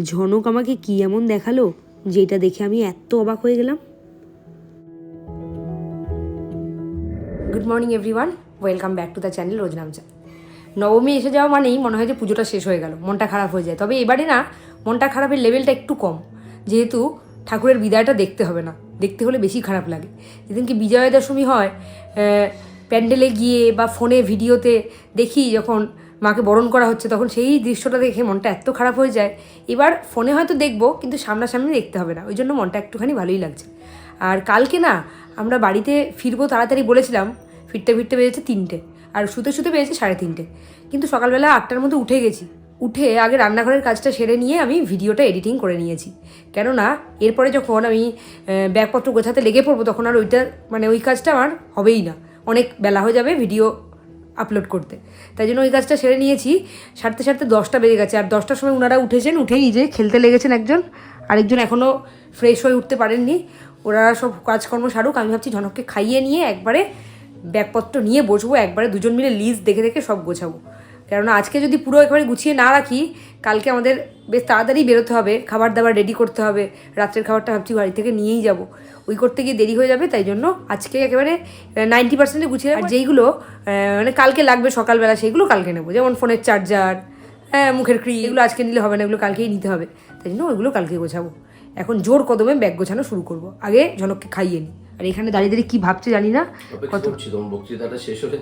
ঝনক আমাকে কি এমন দেখাল যেটা দেখে আমি এত অবাক হয়ে গেলাম? Good morning everyone welcome back to the channel Roznamcha Nabami এসে যাওয়া মানেই মনে হয় যে পুজোটা শেষ হয়ে গেল, মনটা খারাপ হয়ে যায়। তবে এবারে না, মনটা খারাপের লেভেলটা একটু কম। যেহেতু ঠাকুরের বিদায়টা দেখতে হবে না, দেখতে হলে বেশি খারাপ লাগে। যেদিনকে বিজয়া দশমী হয় প্যান্ডেলে গিয়ে বা ফোনে ভিডিওতে দেখি যখন মাকে বরণ করা হচ্ছে, তখন সেই দৃশ্যটা দেখে মনটা এত খারাপ হয়ে যায়। এবার ফোনে হয়তো দেখব, কিন্তু সামনাসামনি দেখতে হবে না। ওই জন্য মনটা একটুখানি ভালোই লাগছে। আর কালকে না, আমরা বাড়িতে ফিরবো তাড়াতাড়ি বলেছিলাম, ফিরতে ফিরতে বেজেছে তিনটে, আর শুতে শুতে বেজেছে সাড়ে তিনটে। কিন্তু সকালবেলা আটটার মধ্যে উঠে গেছি। উঠে আগে রান্নাঘরের কাজটা সেরে নিয়ে আমি ভিডিওটা এডিটিং করে নিয়েছি। কেননা, এরপরে যখন আমি ব্যাগপত্র গোছাতে লেগে পড়ব, তখন আর ওইটা মানে ওই কাজটা আমার হবেই না। অনেক বেলা হয়ে যাবে ভিডিও আপলোড করতে। তাই জন্য ওই কাজটা সেরে নিয়েছি। সারতে সারতে দশটা বেজে গেছে। আর দশটার সময় ওনারা উঠেছেন, উঠেই যে খেলতে লেগেছেন একজন। আরেকজন এখনও ফ্রেশ হয়ে উঠতে পারেননি। ওরা সব কাজকর্ম সারুক। আমি ভাবছি ঝনককে খাইয়ে নিয়ে একবারে ব্যাগপত্র নিয়ে বসবো, একবারে দুজন মিলে লিস্ট দেখে দেখে সব গোছাবো। কেননা আজকে যদি পুরো একেবারে গুছিয়ে না রাখি কালকে আমাদের বেশ তাড়াতাড়ি বেরোতে হবে খাবার দাবার রেডি করতে হবে। রাত্রের খাবারটা ভাবছি বাড়ি থেকে নিয়েই যাব। ওই করতে গিয়ে দেরি হয়ে যাবে তাই জন্য আজকে একেবারে নাইনটি পার্সেন্টে গুছিয়ে আর যেইগুলো মানে কালকে লাগবে সকালবেলা সেইগুলো কালকে নেব। যেমন ফোনের চার্জার হ্যাঁ মুখের ক্রিম এগুলো আজকে নিলে হবে না এগুলো কালকেই নিতে হবে। তাই জন্য ওইগুলো কালকে গোছাবো। এখন জোর কদমে ব্যাগ গোছানো শুরু করব। আগে ঝনককে খাইয়ে নিই। আর এখানে দাঁড়িয়ে দাঁড়িয়ে কী ভাবছে জানি না। কত বক্তৃতাটা শেষ হলে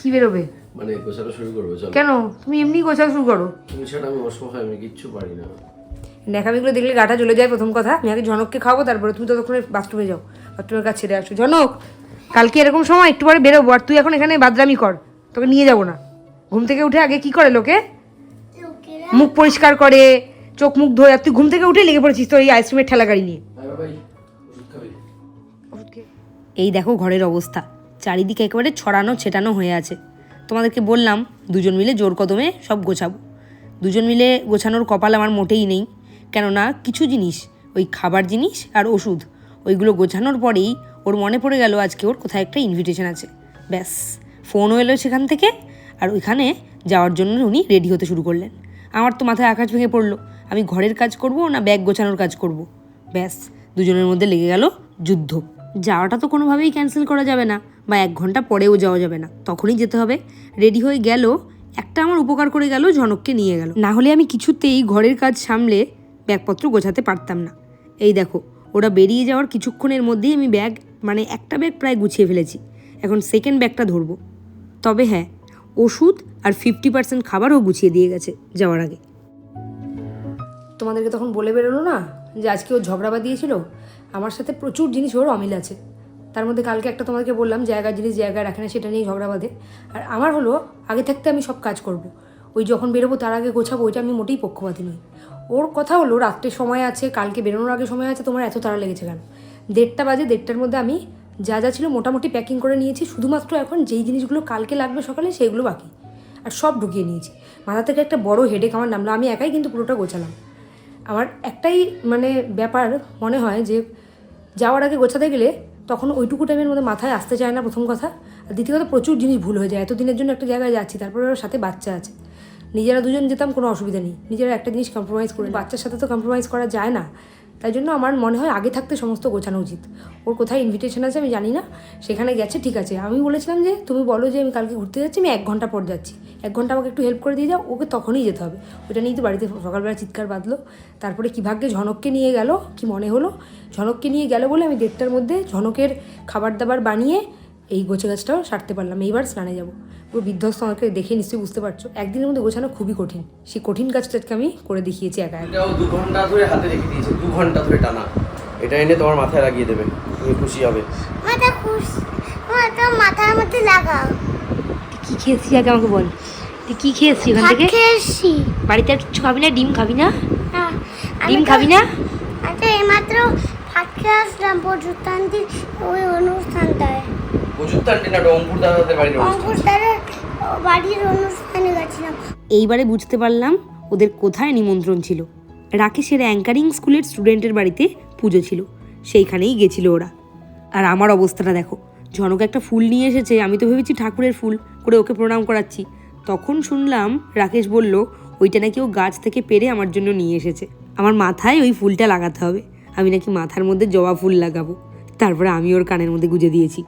কী বেরোবে? মানে গোছানো শুরু করব চলো। কেন? তুমি এমনি গোছানো শুরু করো। তুমি ছাড়া আমি অসহায় আমি কিচ্ছু পারি না। ন্যাকামিগুলো দেখলে গাটা চলে যায় প্রথম কথা। আমি আগে জনককে খাব তারপরে তুমি ততক্ষণে বাথরুমে যাও। বাথরুমের কাছে ছেড়ে আসো। জনক কালকে এরকম সময় একটু পরে বেরোবো আর তুই এখন এখানে বাদরামি কর। তোকে নিয়ে যাব না। ঘুম থেকে উঠে আগে কি করে লোকে? মুখ পরিষ্কার করে চোখ মুখ ধোয় আর তুই ঘুম থেকে উঠে লেগে পড়েছিস তোর এই আইসক্রিমের ঠেলা গাড়ি নিয়ে। এই দেখো ঘরের অবস্থা। চারিদিকে একেবারে ছড়ানো ছেটানো হয়ে আছে। তোমাদেরকে বললাম, দুজন মিলে জোর কদমে সব গোছাবো। দুজন মিলে গোছানোর কপাল আমার মোটেই নেই। কেননা কিছু জিনিস, ওই খাবার জিনিস আর ওষুধ, ওইগুলো গোছানোর পরেই ওর মনে পড়ে গেল আজকে ওর কোথায় একটা ইনভিটেশন আছে। ব্যাস ফোনও এলো সেখান থেকে আর ওইখানে যাওয়ার জন্য উনি রেডি হতে শুরু করলেন। আমার তো মাথায় আকাশ ভেঙে পড়ল, আমি ঘরের কাজ করব না ব্যাগ গোছানোর কাজ করব? ব্যাস, দুজনের মধ্যে লেগে গেল যুদ্ধ। যাওয়াটা তো কোনোভাবেই ক্যান্সেল করা যাবে না। বা এক ঘণ্টা পরেও যাওয়া যাবে না। তখনই যেতে হবে। রেডি হয়ে গেল, একটা আমার উপকার করে গেল, ঝনককে নিয়ে গেল। না হলে আমি কিছুতেই ঘরের কাজ সামলে ব্যাগপত্র গোছাতে পারতাম না। এই দেখো, ওরা বেরিয়ে যাওয়ার কিছুক্ষণের মধ্যেই আমি ব্যাগ মানে একটা ব্যাগ প্রায় গুছিয়ে ফেলেছি। এখন সেকেন্ড ব্যাগটা ধরবো। তবে হ্যাঁ ওষুধ আর ফিফটি পার্সেন্ট খাবারও গুছিয়ে দিয়ে গেছে যাওয়ার আগে। তোমাদেরকে তখন বলে বেরোলো না যে আজকে ও ঝগড়া বাঁধিয়েছিল? আমার সাথে প্রচুর জিনিস ওর অমিল আছে। তার মধ্যে কালকে একটা তোমাকে বললাম জায়গার জিনিস জায়গায় রাখে না, সেটা নিয়েই ঝগড়া বাঁধে। আর আমার হলো, আগে থাকতে আমি সব কাজ করব। ওই যখন বেরোবো তার আগে গোছাবো, ওইটা আমি মোটেই পক্ষপাতী নই। ওর কথা হলো, রাত্রে সময় আছে, কালকে বেরোনোর আগে সময় আছে, তোমার এত তাড়া লেগেছে কেন? দেড়টা বাজে, দেড়টার মধ্যে আমি যা যা ছিল মোটামুটি প্যাকিং করে নিয়েছি, শুধুমাত্র এখন যেই জিনিসগুলো কালকে লাগবে সকালে সেইগুলো বাকি। আর সব ঢুকিয়ে নিয়েছি। মাথা থেকে একটা বড় হেডেক আমার নামলো, আমি একাই কিন্তু পুরোটা গোছালাম। আমার একটাই মানে ব্যাপার মনে হয় যে, যাওয়ার আগে গোছাতে গেলে তখন ওইটুকু টাইমের মধ্যে মাথায় আসতে চায় না প্রথম কথা। আর দ্বিতীয় কথা, প্রচুর জিনিস ভুল হয়ে যায়। এতদিনের জন্য একটা জায়গায় যাচ্ছি, তারপরে ওর সাথে বাচ্চা আছে। নিজেরা দুজন যেতাম, কোনো অসুবিধা নেই। নিজেরা একটা জিনিস কম্প্রোমাইজ করে বাচ্চার সাথে তো কম্প্রোমাইজ করা যায় না। তাই জন্য আমার মনে হয় আগে থাকতে সমস্ত গোছানো উচিত। ওর কোথায় ইনভিটেশন আছে আমি জানি না, সেখানে গেছে, ঠিক আছে। আমি বলেছিলাম যে, তুমি বলো যে আমি কালকে ঘুরতে যাচ্ছি, আমি এক ঘণ্টা পর যাচ্ছি। এক ঘণ্টা আমাকে একটু হেল্প করে দিয়ে যাও, ওকে তখনই যেতে হবে। ওটা নিয়ে তো বাড়িতে সকালবেলা চিৎকার বাঁধলো। তারপরে কী ভাগ্যে ঝনককে নিয়ে গেল, কি মনে হলো? ঝনককে নিয়ে গেল বলে আমি দেড়টার মধ্যে ঝনকের খাবার দাবার বানিয়ে এই গোছে গাছটাও সারতে পারলাম এইবার স্নানে যাব। পুরো বিধ্বস্ত আমাকে দেখে নিশ্চয়ই বুঝতে পারছ। একদিনের মধ্যে গোছানো খুবই কঠিন। সেই কঠিন কাজটাকে আমি করে দেখিয়েছি একা একা। দু ঘণ্টা ধরে হাতে রেখে দিয়েছে দু ঘণ্টা ধরে টানা। এটা এনে তোমার মাথায় লাগিয়ে দেবে তুমি খুশি হবে। মাথা খুশ মাথা মাথার মধ্যে লাগাও। কী খেয়েছিস আগে আমাকে বল। তুই কী খেয়েছিস ওখান থেকে? খেয়েছি। বাড়িতে আর কিচ্ছু খাবি না? ডিম খাবি না? হ্যাঁ, ডিম খাবি না? আচ্ছা এইমাত্র ভাত খেয়ে আসলাম প্রযুক্তান্তির ওই অনুষ্ঠানটায়। প্রচুর তান্টি না অঙ্কুর দাদাদের বাড়ির অঙ্কুর দ্বারা বাড়ির অনুষ্ঠানে গেছিলাম। এইবারে বুঝতে পারলাম ওদের কোথায় নিমন্ত্রণ ছিল। রাকেশের অ্যাঙ্কারিং স্কুলের স্টুডেন্টের বাড়িতে পুজো ছিল। সেইখানেই গেছিল ওরা। আর আমার অবস্থাটা দেখো ঝনক একটা ফুল নিয়ে এসেছে আমি তো ভেবেছি ঠাকুরের ফুল করে ওকে প্রণাম করাচ্ছি। তখন শুনলাম রাকেশ বলল ওইটা নাকি ও গাছ থেকে পেরে আমার জন্য নিয়ে এসেছে। আমার মাথায় ওই ফুলটা লাগাতে হবে। আমি নাকি মাথার মধ্যে জবা ফুল লাগাবো। তারপরে আমি ওর কানের মধ্যে গুজে দিয়েছি।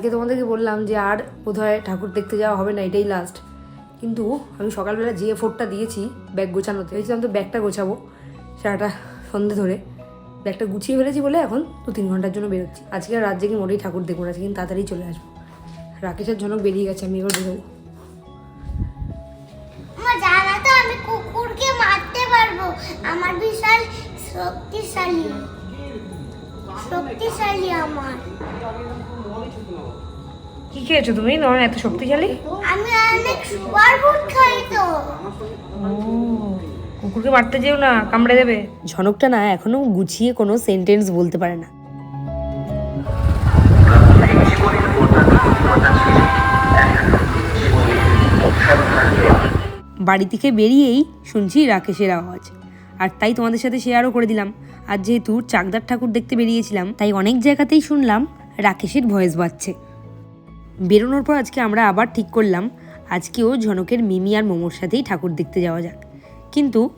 কালকে তোমাদেরকে বললাম যে আর বোধহয় ঠাকুর দেখতে যাওয়া হবে না, এটাই লাস্ট কিন্তু আমি সকালবেলা যে ফোরটা দিয়েছি ব্যাগ গোছানোতে, ভেবেছিলাম তো ব্যাগটা গোছাবো, সারাটা সন্ধে ধরে। ব্যাগটা গুছিয়ে ফেলেছি বলে এখন দু তিন ঘণ্টার জন্য বেরোচ্ছি। আজকে রাত জেগে মোটেই ঠাকুর দেখব আজকে কিন্তু তাড়াতাড়ি চলে আসব। রাকেশের ঝনক বেরিয়ে গেছে, আমি এবার বেরোবো। আমার বিশাল শক্তিশালী। শক্তিশালী আমার। কি খেয়েছো তুমি? নয় এত শক্তিশালী? আমি অনেক সুপার ফুড খাই তো। কুকুরকে মারতে যেও না কামড়ে দেবে। ঝনকটা না এখনও গুছিয়ে কোনো সেন্টেন্স বলতে পারে না। বাড়ি থেকে বেরিয়েই শুনছি রাকেশের আওয়াজ। আর তাই তোমাদের সাথে শেয়ারও করে দিলাম। আর যেহেতু চাকদার ঠাকুর দেখতে বেরিয়েছিলাম, তাই অনেক জায়গাতেই শুনলাম রাকেশের ভয়েস বাজছে। বেরোনোর পর আজকে আমরা আবার ঠিক করলাম, আজকেও ঝনকের মিমি আর মোমোর সাথেই ঠাকুর দেখতে যাওয়া যাক। কিন্তু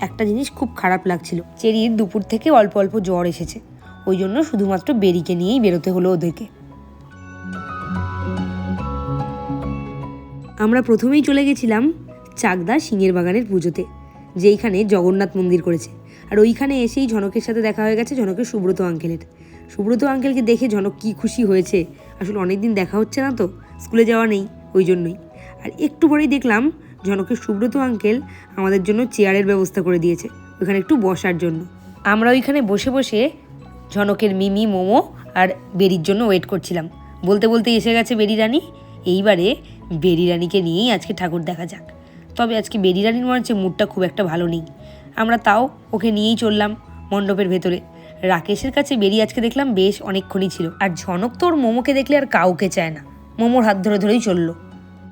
একটা জিনিস খুব খারাপ লাগছিল, চেরির দুপুর থেকে অল্প অল্প জ্বর এসেছে, ওই জন্য শুধুমাত্র বেরিকে নিয়েই বেরোতে হলো ওদেরকে। আমরা প্রথমেই চলে গেছিলাম চাকদা সিংহের বাগানের পুজোতে। যেইখানে জগন্নাথ মন্দির করেছে। আর ওইখানে এসেই ঝনকের সাথে দেখা হয়ে গেছে ঝনকের সুব্রত আঙ্কেলের। সুব্রত আঙ্কেলকে দেখে ঝনক কি খুশি হয়েছে। আসলে অনেক দিন দেখা হচ্ছে না তো, স্কুলে যাওয়া নেই ওই জন্যই। আর একটু পরেই দেখলাম ঝনকের সুব্রত আঙ্কেল আমাদের জন্য চেয়ারের ব্যবস্থা করে দিয়েছে ওইখানে একটু বসার জন্য। আমরা ওইখানে বসে বসে ঝনকের মিমি, মোমো আর বেরির জন্য ওয়েট করছিলাম। বলতে বলতে এসে গেছে বেরি রানী। এইবারে বেরি রানীকে নিয়েই আজকে ঠাকুর দেখা যাক। তবে আজকে বেরি রানীর মনে হচ্ছে মুডটা খুব একটা ভালো নেই। আমরা তাও ওকে নিয়েই চললাম মণ্ডপের ভেতরে। রাকেশের কাছে বেরিয়ে আজকে দেখলাম বেশ অনেকক্ষণই ছিল। আর ঝনক তো ওর মোমোকে দেখলে আর কাউকে চায় না। মোমোর হাত ধরে ধরেই চলল।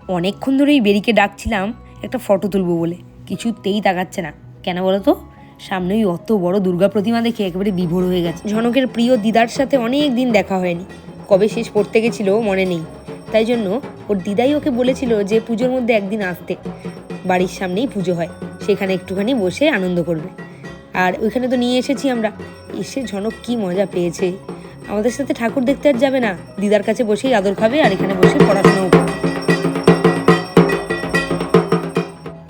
অনেকক্ষণ ধরেই বেরিকে ডাকছিলাম একটা ফটো তুলবো বলে। কিছুতেই তাকাচ্ছে না। কেন বলো তো? সামনে ওই অত বড় দুর্গা প্রতিমা দেখে একেবারে বিভোর হয়ে গেছে। ঝনকের প্রিয় দিদার সাথে অনেক দিন দেখা হয়নি। কবে শেষ পড়তে গেছিল মনে নেই। তাই জন্য ওর দিদাই ওকে বলেছিল যে পুজোর মধ্যে একদিন আসতে। বাড়ির সামনেই পুজো হয়। সেখানে একটুখানি বসে আনন্দ করবে। আর ওইখানে তো নিয়ে এসেছি আমরা। এসে ঝনক কি মজা পেয়েছে। আমাদের সাথে ঠাকুর দেখতে আর যাবে না। দিদার কাছে বসেই আদর খাবে আর এখানে বসে পড়াশোনাও করবে।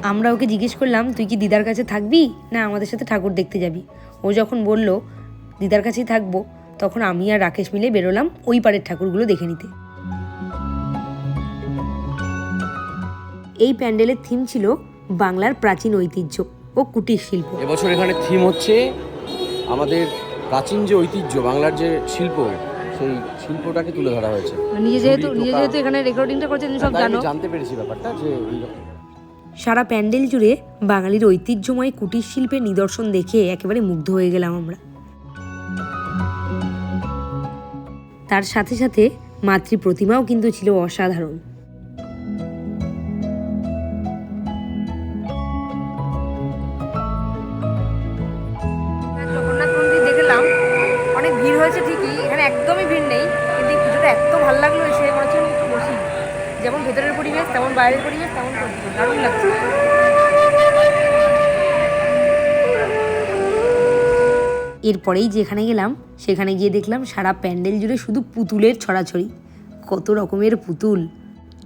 আমরা ওকে জিজ্ঞেস করলাম, তুই কি দিদার কাছে থাকবি না আমাদের সাথে ঠাকুর দেখতে যাবি? ও যখন বলল, দিদার কাছেই থাকব, তখন আমি আর রাকেশ মিলে বেরোলাম ওই পাড়ের ঠাকুরগুলো দেখে নিতে। এই প্যান্ডেলের থিম ছিল বাংলার প্রাচীন ঐতিহ্য ও কুটির শিল্প। এবছর এখানে থিম হচ্ছে আমাদের প্রাচীন যে ঐতিহ্য বাংলার যে শিল্প সেই শিল্পটাকে তুলে ধরা হয়েছে। নিজে যেহেতু নিজে যেহেতু এখানে রেকর্ডিংটা করছেন সব জানো। জানতে পেরেছি ব্যাপারটা যে সারা প্যান্ডেল জুড়ে বাঙালির ঐতিহ্যময় কুটির শিল্পের নিদর্শন দেখে একেবারে মুগ্ধ হয়ে গেলাম আমরা। তার সাথে সাথে মাতৃ প্রতিমাও কিন্তু ছিল অসাধারণ। তেমন বাইরের পরিবেশ তেমন দারুণ লাগছে। এরপরেই যেখানে গেলাম, সেখানে গিয়ে দেখলাম সারা প্যান্ডেল জুড়ে শুধু পুতুলের ছড়াছড়ি। কত রকমের পুতুল।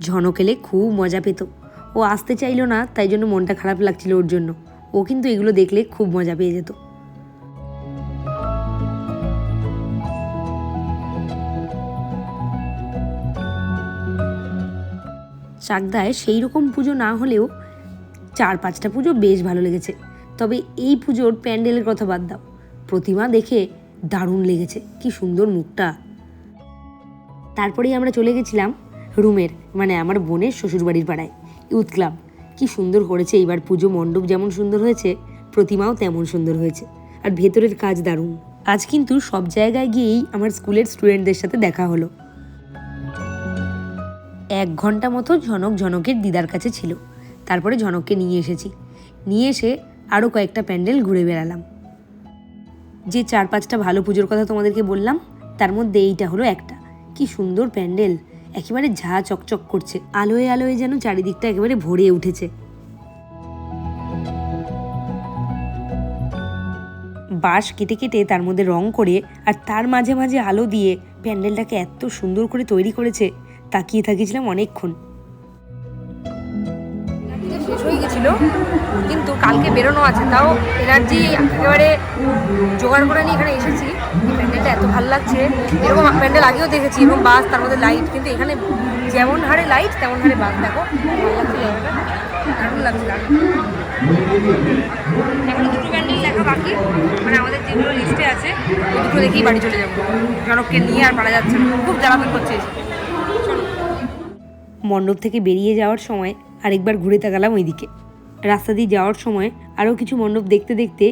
ঝনক এলে খুব মজা পেত। ও আসতে চাইলো না, তাই জন্য মনটা খারাপ লাগছিল ওর জন্য। ও কিন্তু এগুলো দেখলে খুব মজা পেয়ে যেত। চাকদায় সেই রকম পুজো না হলেও চার পাঁচটা পুজো বেশ ভালো লেগেছে। তবে এই পুজোর প্যান্ডেলের কথা বাদ দাও। প্রতিমা দেখে দারুণ লেগেছে। কি সুন্দর মুখটা। তারপরেই আমরা চলে গেছিলাম রুমের মানে আমার বোনের শ্বশুরবাড়ির পাড়ায়, ইউথ ক্লাব। কি সুন্দর করেছে এইবার পুজো মণ্ডপ যেমন সুন্দর হয়েছে, প্রতিমাও তেমন সুন্দর হয়েছে। আর ভেতরের কাজ দারুণ। আজ কিন্তু সব জায়গায় গিয়েই আমার স্কুলের স্টুডেন্টদের সাথে দেখা হলো। এক ঘণ্টা মতো ঝনক ঝনকের দিদার কাছে ছিল। তারপরে ঝনককে নিয়ে এসেছি। নিয়ে এসে আরও কয়েকটা প্যান্ডেল ঘুরে বেড়ালাম। যে চার পাঁচটা ভালো পুজোর কথা তোমাদেরকে বললাম, তার মধ্যে এইটা হলো একটা। কি সুন্দর প্যান্ডেল। একেবারে ঝা চকচক করছে। আলোয় আলোয় যেন চারিদিকটা একেবারে ভরে উঠেছে। বাঁশ কেটে কেটে তার মধ্যে রং করে আর তার মাঝে মাঝে আলো দিয়ে প্যান্ডেলটাকে এত সুন্দর করে তৈরি করেছে। তাকিয়ে থাকিছিলাম অনেকক্ষণ। শেষ হয়ে গেছিল, কিন্তু কালকে বেরোনো আছে, তাও এনার্জি একেবারে জোগাড় করে নিয়ে এখানে এসেছি। প্যান্ডেলটা এত ভালো লাগছে, এরকম প্যান্ডেল আগেও দেখেছি, এবং বাস, তার মধ্যে লাইট কিন্তু এখানে যেমন হারে লাইট তেমন হারে বাস, দেখো, ভালো লাগছে দারুণ লাগছে এখন দুটো প্যান্ডেল দেখা বাকি মানে আমাদের যেগুলো লিস্টে আছে দুটো দেখেই বাড়ি চলে যাব। জনককে নিয়ে আর পারা যাচ্ছে না, খুব জ্বালাতন করছে মণ্ডপ থেকে বেরিয়ে যাওয়ার সময় আরেকবার ঘুরে তাকালাম ওইদিকে। রাস্তা দিয়ে যাওয়ার সময় আরও কিছু মণ্ডপ দেখতে দেখতে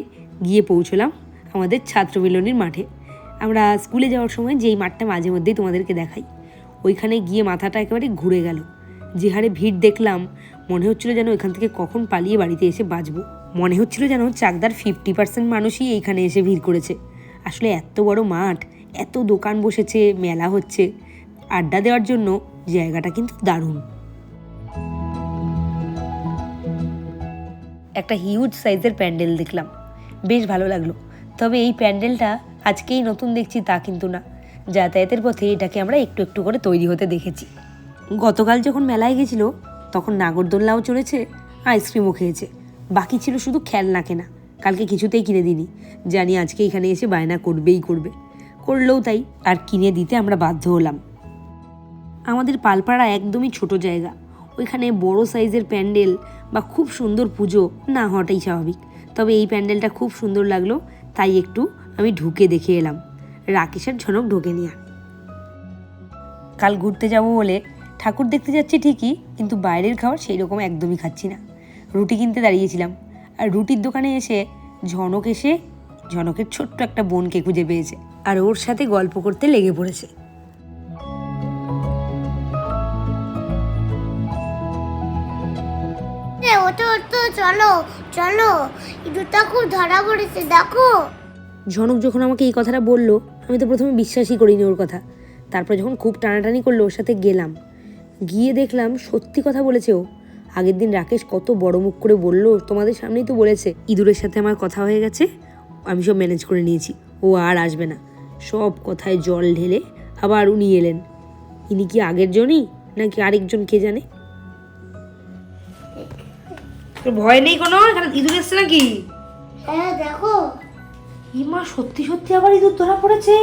গিয়ে পৌঁছলাম আমাদের ছাত্র মিলনীর মাঠে। আমরা স্কুলে যাওয়ার সময় যেই মাঠটা মাঝে মধ্যেই তোমাদেরকে দেখাই, ওইখানে গিয়ে মাথাটা একেবারে ঘুরে গেল। যে হারে ভিড় দেখলাম, মনে হচ্ছিল যেন এখান থেকে কখন পালিয়ে বাড়িতে এসে বাঁচবো। মনে হচ্ছিল যেন চাকদার ফিফটি পার্সেন্ট মানুষই এইখানে এসে ভিড় করেছে। আসলে এত বড় মাঠ, এত দোকান বসেছে, মেলা হচ্ছে। আড্ডা দেওয়ার জন্য জায়গাটা কিন্তু দারুণ। একটা হিউজ সাইজের প্যান্ডেল দেখলাম। বেশ ভালো লাগল। তবে এই প্যান্ডেলটা আজকেই নতুন দেখছি তা কিন্তু না। যাতায়াতের পথে এটাকে আমরা একটু একটু করে তৈরি হতে দেখেছি। গতকাল যখন মেলায় গেছিল, তখন নাগরদোল্লাও চড়েছে, আইসক্রিমও খেয়েছে। বাকি ছিল শুধু খেলনা কেনা। কালকে কিছুতেই কিনে দিইনি। জানি আজকে এখানে এসে বায়না করবেই করবে। করলেও তাই, আর কিনে দিতে আমরা বাধ্য হলাম। আমাদের পালপাড়া একদমই ছোট জায়গা। ওইখানে বড় সাইজের প্যান্ডেল বা খুব সুন্দর পুজো না হওয়াটাই স্বাভাবিক। তবে এই প্যান্ডেলটা খুব সুন্দর লাগল, তাই একটু আমি ঢুকে দেখে এলাম। রাকেশের ঝনক ঢোকে নিয়ে কাল ঘুরতে যাব বলে ঠাকুর দেখতে যাচ্ছি ঠিকই, কিন্তু বাইরের খাবার সেই রকম একদমই খাচ্ছি না। রুটি কিনতে দাঁড়িয়েছিলাম, আর রুটির দোকানে এসে ঝনক এসে ঝনকের ছোট্ট একটা বোনকে খুঁজে পেয়েছে। আর ওর সাথে গল্প করতে লেগে পড়েছে। এ, ওঠো ওঠো চলো চলো। ইঁদুরটা খুব ধরা পড়েছে দেখো। ঝনক যখন আমাকে এই কথাটা বলল আমি তো প্রথমে বিশ্বাসই করিনি ওর কথা। তারপর যখন খুব টানাটানি করল ওর সাথে গেলাম। গিয়ে দেখলাম সত্যি কথা বলেছে ও। আগের দিন রাকেশ কত বড় মুখ করে বলল তোমাদের সামনেই তো বলেছে ইঁদুরের সাথে আমার কথা হয়ে গেছে আমি সব ম্যানেজ করে নিয়েছি ও আর আসবে না। সব কথায় জল ঢেলে আবার উনি এলেন। ইনি কি আগের জনই নাকি আরেকজন কে জানে? তোর ভয় নেই কোনো? এখানে ইঁদুর এসছে নাকি? হ্যাঁ দেখো। ইমা সত্যি সত্যি আবার ইঁদুর ধরা পড়েছে।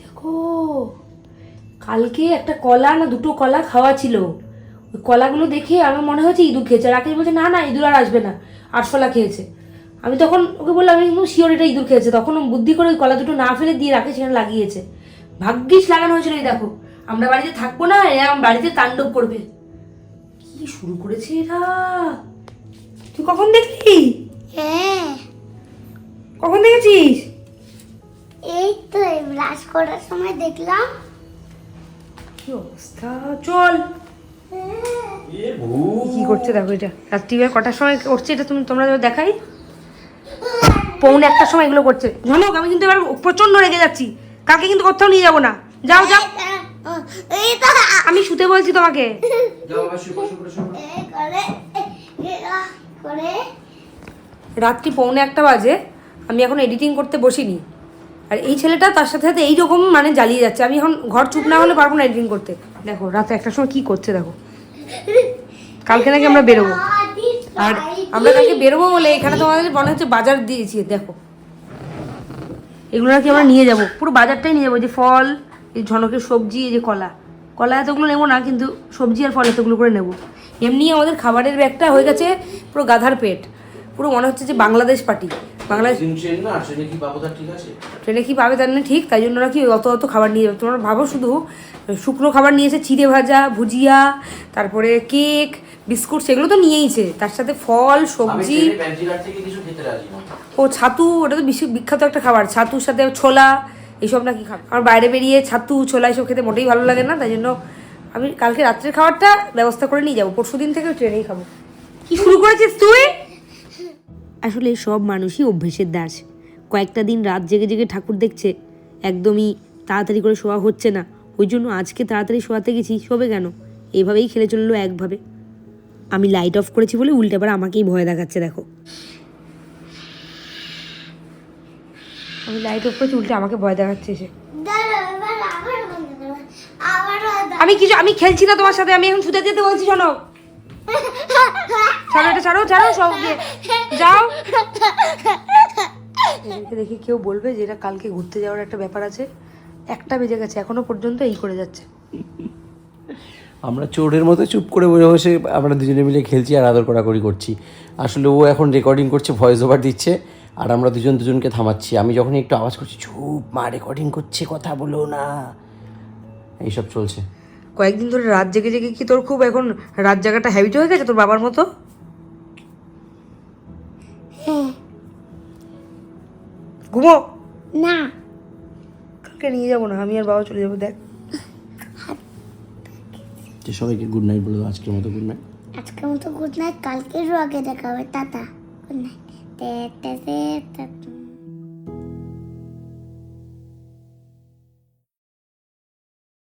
দেখো কালকে একটা কলা না দুটো কলা খাওয়া ছিল। ওই কলাগুলো দেখে আমার মনে হয়েছে ইঁদুর খেয়েছে। রাকেশ বলছে না না ইঁদুর আর আসবে না। আরশোলা খেয়েছে। আমি তখন ওকে বললাম আমি শিওর এটা ইঁদুর খেয়েছে। তখন বুদ্ধি করে ওই কলা দুটো না ফেলে দিয়ে রাকেশ এখানে লাগিয়েছে। ভাগ্যিস লাগানো হয়েছিল এই দেখো। আমরা বাড়িতে থাকব না এরকম বাড়িতে তাণ্ডব করবে। কি শুরু করেছে এরা? তুই কখন দেখলি? হ্যাঁ। কখন দেখেছিস? এই তো ব্রাশ করার সময় দেখলাম। কি অবস্থা? চল। কি করছে দেখো এটা? রাত্রিবেলা কটার সময় করছে এটা তুমি তোমরা দেখাই। পৌনে একটার সময় এগুলো করছে। ঝনক আমি কিন্তু এবার প্রচণ্ড রেগে যাচ্ছি। কাকে কিন্তু কোথাও নিয়ে যাব না। যাও যাও। তো আমি শুতে বলছি তোমাকে। রাত্রি পৌনে একটা বাজে আমি এখন এডিটিং করতে বসিনি। আর এই ছেলেটা তার সাথে সাথে এইরকম মানে জ্বালিয়ে যাচ্ছে। আমি এখন ঘর চুপ না হলে পারব না এডিটিং করতে। দেখো রাতে একটার সময় কি করছে দেখো। কালকে নাকি আমরা বেরোবো। আর আমরা কালকে বেরোবো বলে এখানে তোমাদের মনে হচ্ছে বাজার দিয়েছি দেখো। এগুলো নাকি আমরা নিয়ে যাব। পুরো বাজারটাই নিয়ে যাব যে ফল এই ঝনকের সবজি এই যে কলা। কলা এতগুলো নেব না কিন্তু সবজি আর ফল এতগুলো করে নেব। এমনি আমাদের খাবারের ব্যাগটা হয়ে গেছে পুরো গাধার পেট। পুরো মনে হচ্ছে যে বাংলাদেশ পার্টি। বাংলাদেশ ট্রেনে কি পাবো তার ঠিক কি তাই জন্য নাকি অত অত খাবার নিয়ে যাবে? তোমরা ভাবো শুধু শুকনো খাবার নিয়েছে চিড়ে ভাজা ভুজিয়া তারপরে কেক বিস্কুট সেগুলো তো নিয়েইছে তার সাথে ফল সবজি। ও ছাতু ওটা তো বিশ্ব বিখ্যাত একটা খাবার। ছাতুর সাথে ছোলা এইসব নাকি খাবার আমার বাইরে বেরিয়ে ছাতু, ছোলা এইসব খেতে মোটেই ভালো লাগে না, তাই জন্য আমি কালকে রাত্রের খাবারটা ব্যবস্থা করে নিয়ে যাব। পরশু দিন থেকে ট্রেনেই খাব। কি শুরু করেছিস তুই? আসলে সব মানুষই অভ্যেসের দাস। কয়েকটা দিন রাত জেগে জেগে ঠাকুর দেখছে, একদমই তাড়াতাড়ি করে শোয়া হচ্ছে না। ওই জন্য আজকে তাড়াতাড়ি শোয়াতে গেছি, শোবে কেন? এইভাবেই খেলে চলল একভাবে। আমি লাইট অফ করেছি বলে উল্টে আমাকেই ভয় দেখাচ্ছে, দেখো। আমি লাইট অফ করেছি উল্টে আমাকে ভয় দেখাচ্ছে দাঁড়াও। আমি কিছু আমি খেলছি না তোমার সাথে আমি এখন শুতে যেতে বলছি শোনো। ছাড়ো এটা ছাড়ো ছাড়ো সব গিয়ে যাও দেখে কেউ বলবে যে এটা কালকে ঘুরতে যাওয়ার একটা ব্যাপার আছে। একটা বেজে গেছে এখনও পর্যন্ত এই করে যাচ্ছে। আমরা চোরের মতো চুপ করে বসে বসে আমরা দুজনে মিলে খেলছি আর আদর করাকরি করছি। আসলে ও এখন রেকর্ডিং করছে ভয়েস ওভার দিচ্ছে। আর আমরা দুজন দুজনকে থামাচ্ছি। আমি যখন একটু আওয়াজ করছি চুপ মা রেকর্ডিং করছে কথা বলো না। এইসব চলছে। কয়েকদিন ধরে রাত জেগে জেগে কি তোর খুব এখন রাত জাগাটা হ্যাবিট হয়ে গেছে তোর বাবার মতো? হ্যাঁ। ঘুমো। না। কালকে নিয়ে যাব না আমি আর বাবা চলে যাব দেখ। যে সবাইকে গুড নাইট বলে দাও আজকের মতো গুড নাইট আজকের মতো গুড নাইট কালকেরও আগে দেখা হবে টাটা গুড নাইট একটা